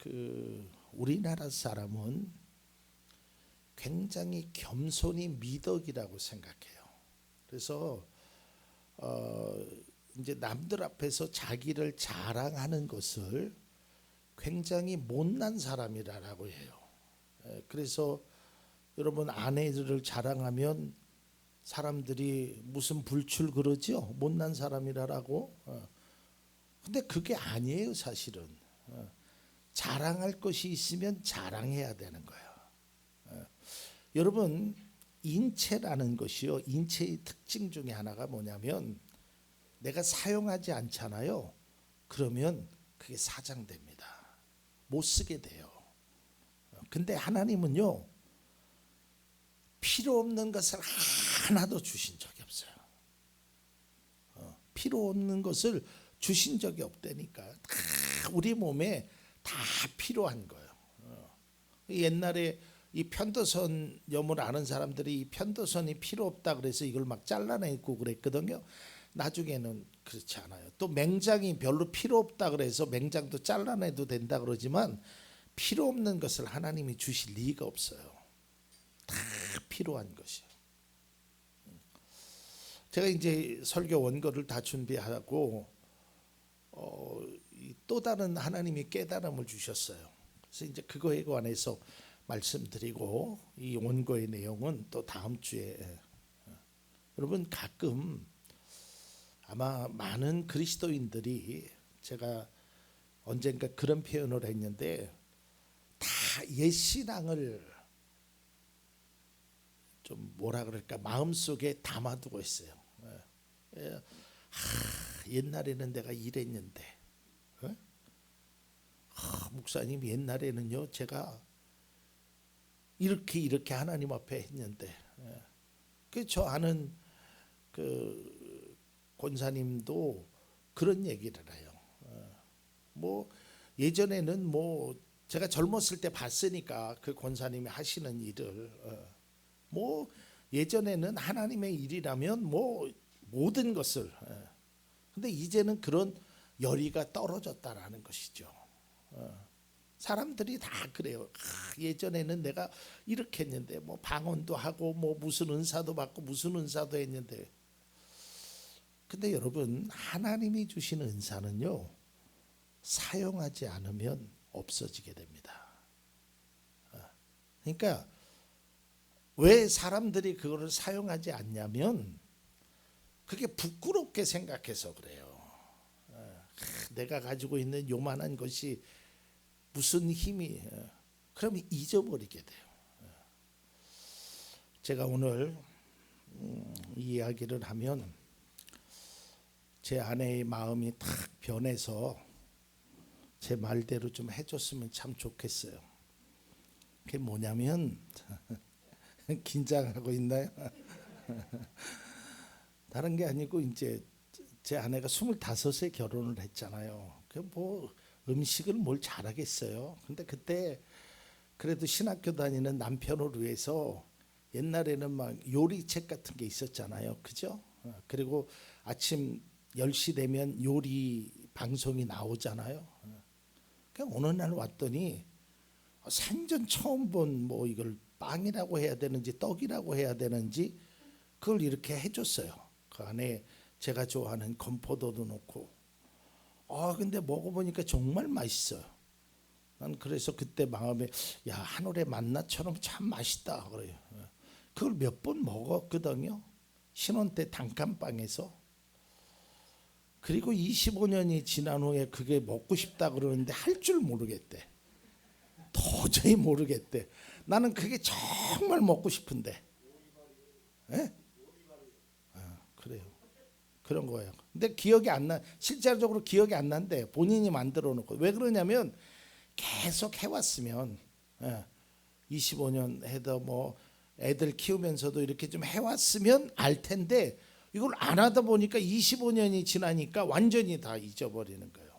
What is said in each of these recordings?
그 우리나라 사람은 굉장히 겸손이 미덕이라고 생각해요. 그래서 어 이제 남들 앞에서 자기를 자랑하는 것을 굉장히 못난 사람이라고 해요. 에, 그래서 여러분 아내들을 자랑하면 사람들이 무슨 불출 그러죠? 못난 사람이라고. 어. 근데 그게 아니에요, 사실은. 어. 자랑할 것이 있으면 자랑해야 되는 거예요. 어. 여러분 인체라는 것이요. 인체의 특징 중에 하나가 뭐냐면 내가 사용하지 않잖아요. 그러면 그게 사장됩니다. 못 쓰게 돼요. 어, 근데 하나님은요. 필요 없는 것을 하나도 주신 적이 없어요. 어, 필요 없는 것을 주신 적이 없다니까. 다 우리 몸에 다 필요한 거예요. 어. 옛날에 이 편도선 염을 아는 사람들이 이 편도선이 필요 없다 그래서 이걸 막 잘라내고 그랬거든요. 나중에는 그렇지 않아요. 또 맹장이 별로 필요 없다 그래서 맹장도 잘라내도 된다 그러지만 필요 없는 것을 하나님이 주실 리가 없어요. 다 필요한 것이요. 제가 이제 설교 원고를 다 준비하고 어, 이 또 다른 하나님이 깨달음을 주셨어요. 그래서 이제 그거에 관해서 말씀드리고 이 원고의 내용은 또 다음 주에 어, 여러분 가끔 아마 많은 그리스도인들이 제가 언젠가 그런 표현을 했는데 다 옛신앙을 좀 뭐라 그럴까 마음속에 담아두고 있어요. 예. 예. 하, 옛날에는 내가 이랬는데 어? 하, 목사님 옛날에는요 제가 이렇게 이렇게 하나님 앞에 했는데 예. 그저 아는 그 권사님도 그런 얘기를 해요. 어. 뭐 예전에는 뭐 제가 젊었을 때 봤으니까 그 권사님이 하시는 일을 어. 뭐 예전에는 하나님의 일이라면 뭐 모든 것을 예. 근데 이제는 그런 열의가 떨어졌다라는 것이죠. 어. 사람들이 다 그래요. 아, 예전에는 내가 이렇게 했는데 뭐 방언도 하고 뭐 무슨 은사도 받고 무슨 은사도 했는데 근데 여러분 하나님이 주신 은사는요 사용하지 않으면 없어지게 됩니다. 어. 그러니까 왜 사람들이 그거를 사용하지 않냐면 그게 부끄럽게 생각해서 그래요. 어, 내가 가지고 있는 요만한 것이 무슨 힘이 어, 그러면 잊어버리게 돼요. 어. 제가 오늘 음, 이 이야기를 하면 제 아내의 마음이 탁 변해서 제 말대로 좀 해줬으면 참 좋겠어요. 그게 뭐냐면 긴장하고 있나요? 다른 게 아니고 이제 제 아내가 스물다섯에 결혼을 했잖아요. 그뭐 음식을 뭘 잘하겠어요. 근데 그때 그래도 신학교 다니는 남편을 위해서 옛날에는 막 요리책 같은 게 있었잖아요. 그죠? 어, 그리고 아침 10시 되면 요리 방송이 나오잖아요. 그 어느 날 왔더니 생전 처음 본 뭐 이걸 빵이라고 해야 되는지 떡이라고 해야 되는지 그걸 이렇게 해줬어요. 그 안에 제가 좋아하는 건포도도 넣고. 아 근데 먹어보니까 정말 맛있어요. 난 그래서 그때 마음에 야 한올의 만나처럼 참 맛있다 그래요. 그걸 몇 번 먹었거든요. 신혼 때 단칸방에서. 그리고 25년이 지난 후에 그게 먹고 싶다 그러는데 할 줄 모르겠대. 도저히 모르겠대. 나는 그게 정말 먹고 싶은데. 예? 그런 거예요. 근데 기억이 안 나. 실제적으로 기억이 안 난대. 본인이 만들어 놓고. 왜 그러냐면 계속 해왔으면 예, 25년 해도 뭐 애들 키우면서도 이렇게 좀 해왔으면 알 텐데 이걸 안 하다 보니까 25년이 지나니까 완전히 다 잊어버리는 거예요.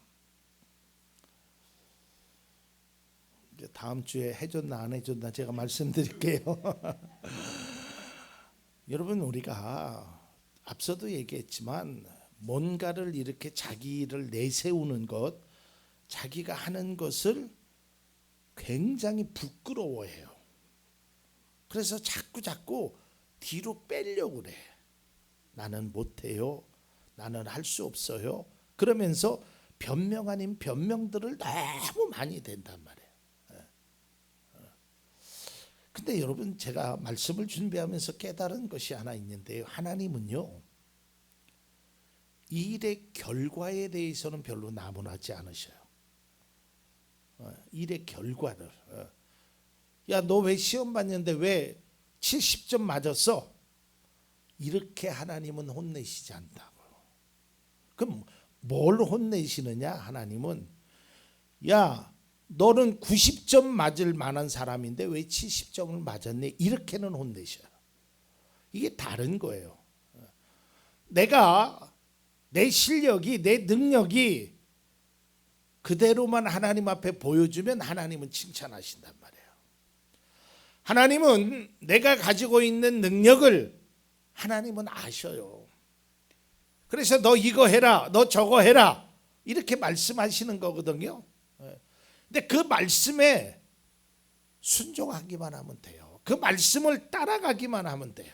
이제 다음 주에 해줬나 안 해줬나 제가 말씀드릴게요. 여러분 우리가 앞서도 얘기했지만 뭔가를 이렇게 자기를 내세우는 것, 자기가 하는 것을 굉장히 부끄러워해요. 그래서 자꾸 자꾸 뒤로 빼려고 그래. 나는 못해요. 나는 할 수 없어요. 그러면서 변명 아닌 변명들을 너무 많이 된단 말이에요. 예. 어. 근데 여러분 제가 말씀을 준비하면서 깨달은 것이 하나 있는데요. 하나님은요. 이 일의 결과에 대해서는 별로 나무나지 않으셔요. 어, 일의 결과를. 어. 야, 너 왜 시험 봤는데 왜 70점 맞았어? 이렇게 하나님은 혼내시지 않다고. 그럼 뭘 혼내시느냐? 하나님은 야, 너는 90점 맞을 만한 사람인데 왜 70점을 맞았니? 이렇게는 혼내셔요. 이게 다른 거예요. 내가 내 실력이 내 능력이 그대로만 하나님 앞에 보여주면 하나님은 칭찬하신단 말이에요. 하나님은 내가 가지고 있는 능력을 하나님은 아셔요. 그래서 너 이거 해라, 너 저거 해라 이렇게 말씀하시는 거거든요. 예. 근데 그 말씀에 순종하기만 하면 돼요. 그 말씀을 따라가기만 하면 돼요.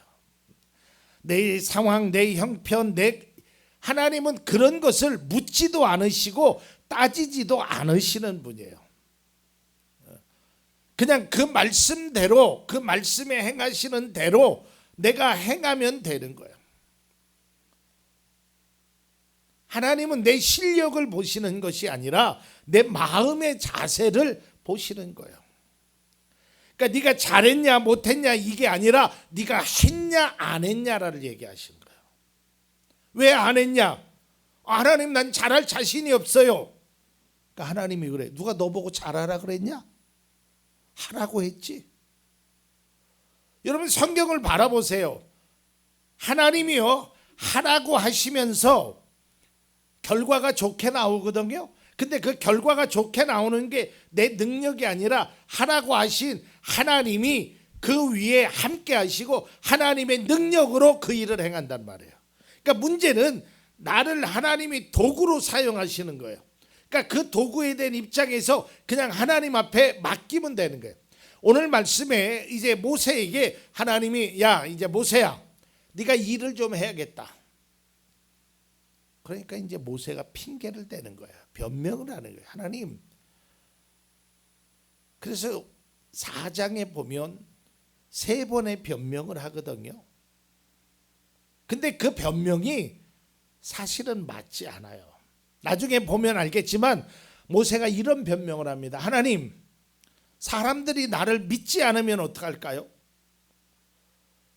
내 상황, 내 형편, 내 하나님은 그런 것을 묻지도 않으시고 따지지도 않으시는 분이에요. 그냥 그 말씀대로 그 말씀에 행하시는 대로 내가 행하면 되는 거예요. 하나님은 내 실력을 보시는 것이 아니라 내 마음의 자세를 보시는 거예요. 그러니까 네가 잘했냐 못했냐 이게 아니라 네가 했냐 안 했냐를 얘기하시는 거예요. 왜 안 했냐? 아, 하나님 난 잘할 자신이 없어요. 그러니까 하나님이 그래. 누가 너 보고 잘하라 그랬냐? 하라고 했지. 여러분 성경을 바라보세요. 하나님이요 하라고 하시면서 결과가 좋게 나오거든요. 근데 그 결과가 좋게 나오는 게 내 능력이 아니라 하라고 하신 하나님이 그 위에 함께 하시고 하나님의 능력으로 그 일을 행한단 말이에요. 그러니까 문제는 나를 하나님이 도구로 사용하시는 거예요. 그러니까 그 도구에 대한 입장에서 그냥 하나님 앞에 맡기면 되는 거예요. 오늘 말씀에 이제 모세에게 하나님이 야 이제 모세야 네가 일을 좀 해야겠다. 그러니까 이제 모세가 핑계를 대는 거야. 변명을 하는 거야. 하나님. 그래서 사장에 보면 세 번의 변명을 하거든요. 근데 그 변명이 사실은 맞지 않아요. 나중에 보면 알겠지만 모세가 이런 변명을 합니다. 하나님, 사람들이 나를 믿지 않으면 어떡할까요?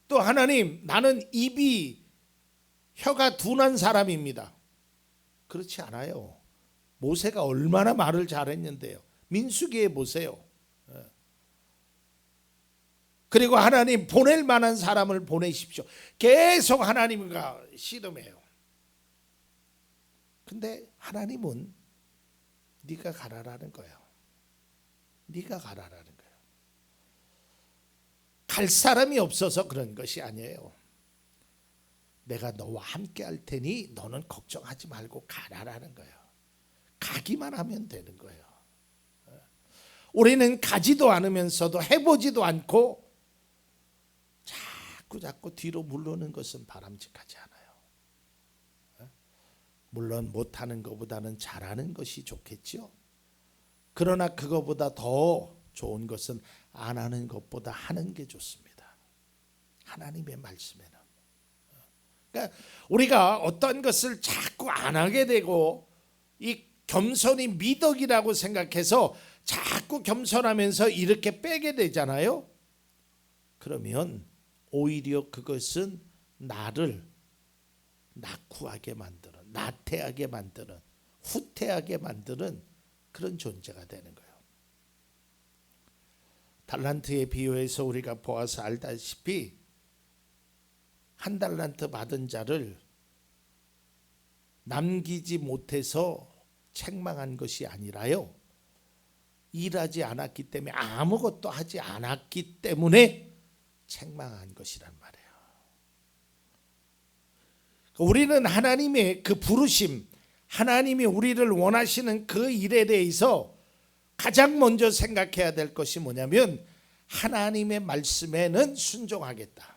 또 하나님, 나는 입이 혀가 둔한 사람입니다. 그렇지 않아요. 모세가 얼마나 말을 잘했는데요. 민수기에 보세요. 예. 그리고 하나님 보낼 만한 사람을 보내십시오. 계속 하나님과 씨름해요. 근데 하나님은 네가 가라라는 거예요. 네가 가라라는 거예요. 갈 사람이 없어서 그런 것이 아니에요. 내가 너와 함께 할 테니 너는 걱정하지 말고 가라라는 거예요. 가기만 하면 되는 거예요. 우리는 가지도 않으면서도 해보지도 않고 자꾸 자꾸 뒤로 물러는 것은 바람직하지 않아요. 물론 못하는 것보다는 잘하는 것이 좋겠죠. 그러나 그것보다 더 좋은 것은 안 하는 것보다 하는 게 좋습니다. 하나님의 말씀에는. 그러니까 우리가 어떤 것을 자꾸 안 하게 되고 이 겸손이 미덕이라고 생각해서 자꾸 겸손하면서 이렇게 빼게 되잖아요. 그러면 오히려 그것은 나를 낙후하게 만드는, 나태하게 만드는, 후퇴하게 만드는 그런 존재가 되는 거예요. 달란트의 비유에서 우리가 보아서 알다시피 한 달란트 받은 자를 남기지 못해서 책망한 것이 아니라요. 일하지 않았기 때문에 아무것도 하지 않았기 때문에 책망한 것이란 말이에요. 우리는 하나님의 그 부르심, 하나님이 우리를 원하시는 그 일에 대해서 가장 먼저 생각해야 될 것이 뭐냐면 하나님의 말씀에는 순종하겠다.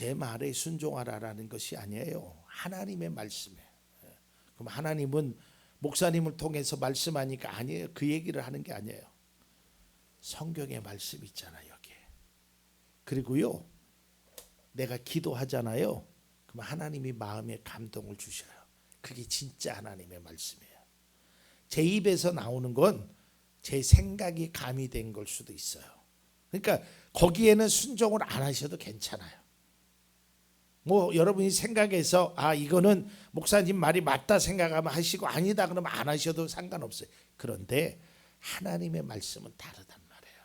제 말에 순종하라라는 것이 아니에요. 하나님의 말씀에. 그럼 하나님은 목사님을 통해서 말씀하니까 아니에요. 그 얘기를 하는 게 아니에요. 성경의 말씀 있잖아요, 여기에. 그리고요. 내가 기도하잖아요. 그럼 하나님이 마음에 감동을 주셔요. 그게 진짜 하나님의 말씀이에요. 제 입에서 나오는 건 제 생각이 가미된 걸 수도 있어요. 그러니까 거기에는 순종을 안 하셔도 괜찮아요. 뭐 여러분이 생각해서 아 이거는 목사님 말이 맞다 생각하면 하시고 아니다 그러면 안 하셔도 상관없어요. 그런데 하나님의 말씀은 다르단 말이에요.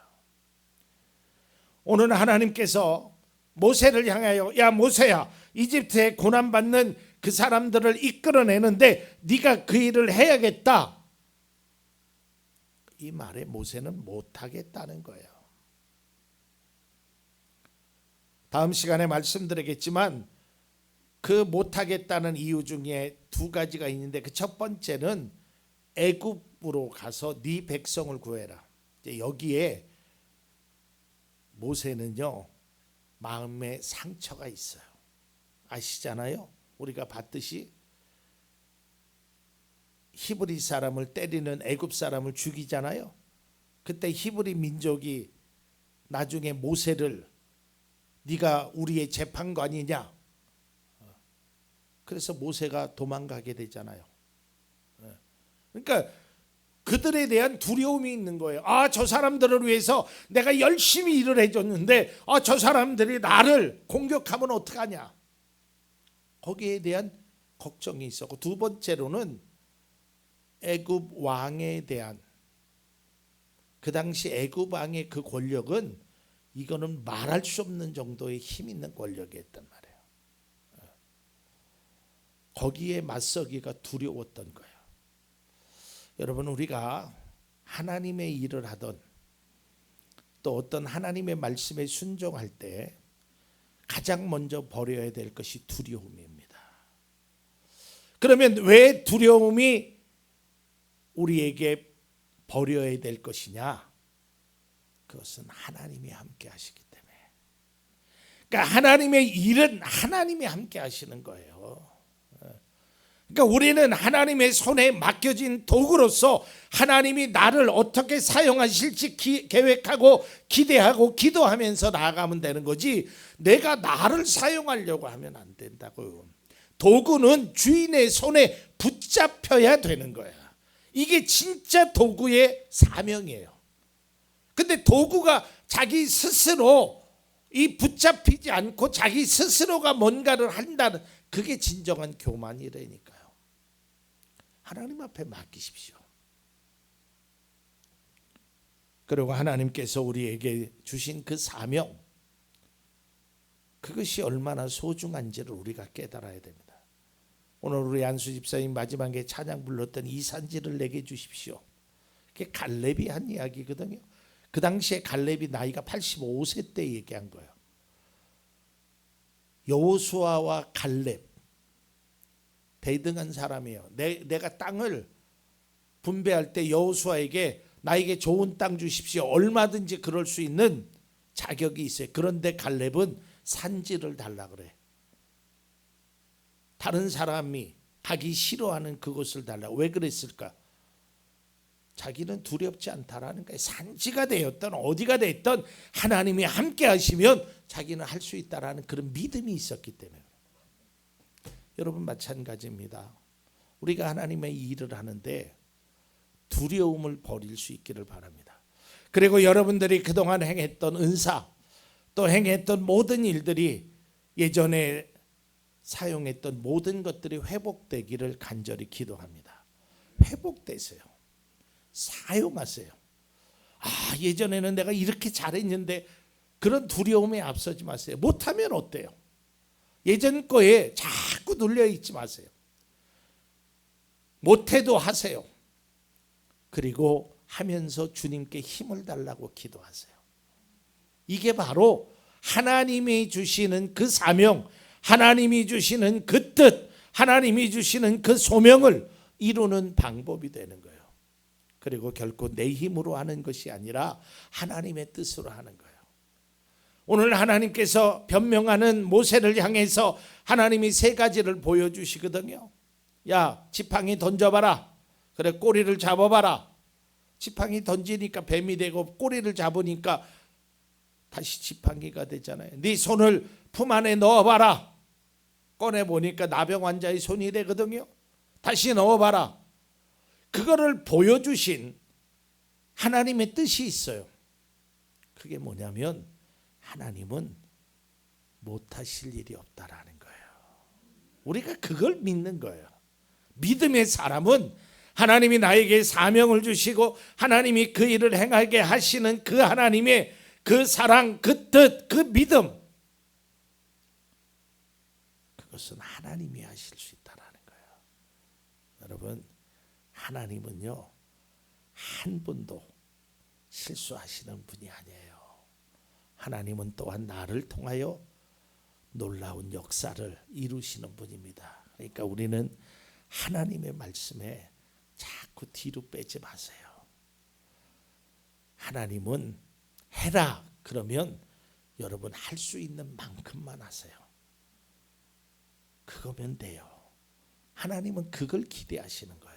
오늘 하나님께서 모세를 향하여 야 모세야 이집트에 고난 받는 그 사람들을 이끌어내는데 네가 그 일을 해야겠다. 이 말에 모세는 못하겠다는 거예요. 다음 시간에 말씀드리겠지만 그 못하겠다는 이유 중에 두 가지가 있는데 그 첫 번째는 애굽으로 가서 네 백성을 구해라. 여기에 모세는요 마음에 상처가 있어요. 아시잖아요. 우리가 봤듯이 히브리 사람을 때리는 애굽 사람을 죽이잖아요. 그때 히브리 민족이 나중에 모세를 네가 우리의 재판관이냐? 그래서 모세가 도망가게 되잖아요. 그러니까 그들에 대한 두려움이 있는 거예요. 아, 저 사람들을 위해서 내가 열심히 일을 해줬는데, 아, 저 사람들이 나를 공격하면 어떡하냐? 거기에 대한 걱정이 있었고, 두 번째로는 애굽 왕에 대한 그 당시 애굽 왕의 그 권력은 이거는 말할 수 없는 정도의 힘 있는 권력이었단 말이에요. 거기에 맞서기가 두려웠던 거예요. 여러분 우리가 하나님의 일을 하던 또 어떤 하나님의 말씀에 순종할 때 가장 먼저 버려야 될 것이 두려움입니다. 그러면 왜 두려움이 우리에게 버려야 될 것이냐? 그것은 하나님이 함께 하시기 때문에. 그러니까 하나님의 일은 하나님이 함께 하시는 거예요. 그러니까 우리는 하나님의 손에 맡겨진 도구로서 하나님이 나를 어떻게 사용하실지 기, 계획하고 기대하고 기도하면서 나아가면 되는 거지 내가 나를 사용하려고 하면 안 된다고요. 도구는 주인의 손에 붙잡혀야 되는 거야. 이게 진짜 도구의 사명이에요. 근데 도구가 자기 스스로 이 붙잡히지 않고 자기 스스로가 뭔가를 한다는 그게 진정한 교만이라니까요. 하나님 앞에 맡기십시오. 그리고 하나님께서 우리에게 주신 그 사명 그것이 얼마나 소중한지를 우리가 깨달아야 됩니다. 오늘 우리 안수 집사님 마지막에 찬양 불렀던 이 산지를 내게 주십시오. 그게 갈렙이 한 이야기거든요. 그 당시에 갈렙이 나이가 85세 때 얘기한 거예요. 여호수아와 갈렙 대등한 사람이에요. 내, 내가 땅을 분배할 때 여호수아에게 나에게 좋은 땅 주십시오. 얼마든지 그럴 수 있는 자격이 있어요. 그런데 갈렙은 산지를 달라 그래. 다른 사람이 가기 싫어하는 그곳을 달라. 왜 그랬을까? 자기는 두렵지 않다라는 거예요. 산지가 되었던 어디가 됐던 하나님이 함께 하시면 자기는 할 수 있다라는 그런 믿음이 있었기 때문에. 여러분 마찬가지입니다. 우리가 하나님의 일을 하는데 두려움을 버릴 수 있기를 바랍니다. 그리고 여러분들이 그동안 행했던 은사 또 행했던 모든 일들이 예전에 사용했던 모든 것들이 회복되기를 간절히 기도합니다. 회복되세요. 사용하세요. 아, 예전에는 내가 이렇게 잘했는데 그런 두려움에 앞서지 마세요. 못하면 어때요? 예전 거에 자꾸 눌려 있지 마세요. 못해도 하세요. 그리고 하면서 주님께 힘을 달라고 기도하세요. 이게 바로 하나님이 주시는 그 사명, 하나님이 주시는 그 뜻, 하나님이 주시는 그 소명을 이루는 방법이 되는 거예요. 그리고 결코 내 힘으로 하는 것이 아니라 하나님의 뜻으로 하는 거예요. 오늘 하나님께서 변명하는 모세를 향해서 하나님이 세 가지를 보여주시거든요. 야, 지팡이 던져봐라. 그래, 꼬리를 잡아봐라. 지팡이 던지니까 뱀이 되고 꼬리를 잡으니까 다시 지팡이가 되잖아요. 네 손을 품 안에 넣어봐라. 꺼내 보니까 나병 환자의 손이 되거든요. 다시 넣어봐라. 그거를 보여주신 하나님의 뜻이 있어요. 그게 뭐냐면 하나님은 못하실 일이 없다라는 거예요. 우리가 그걸 믿는 거예요. 믿음의 사람은 하나님이 나에게 사명을 주시고 하나님이 그 일을 행하게 하시는 그 하나님의 그 사랑, 그 뜻, 그 믿음 그것은 하나님이 하실 수 있다라는 거예요. 여러분 하나님은요 한 분도 실수하시는 분이 아니에요. 하나님은 또한 나를 통하여 놀라운 역사를 이루시는 분입니다. 그러니까 우리는 하나님의 말씀에 자꾸 뒤로 빼지 마세요. 하나님은 해라 그러면 여러분 할 수 있는 만큼만 하세요. 그거면 돼요. 하나님은 그걸 기대하시는 거예요.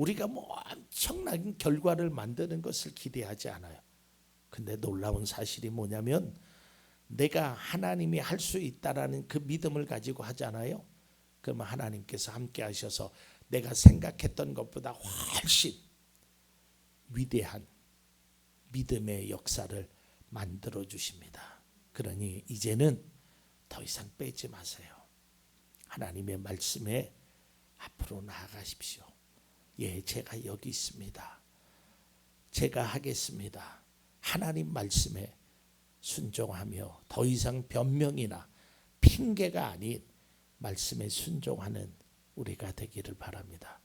우리가 뭐 엄청난 결과를 만드는 것을 기대하지 않아요. 근데 놀라운 사실이 뭐냐면 내가 하나님이 할 수 있다라는 그 믿음을 가지고 하잖아요. 그러면 하나님께서 함께 하셔서 내가 생각했던 것보다 훨씬 위대한 믿음의 역사를 만들어 주십니다. 그러니 이제는 더 이상 빼지 마세요. 하나님의 말씀에 앞으로 나아가십시오. 예, 제가 여기 있습니다. 제가 하겠습니다. 하나님 말씀에 순종하며 더 이상 변명이나 핑계가 아닌 말씀에 순종하는 우리가 되기를 바랍니다.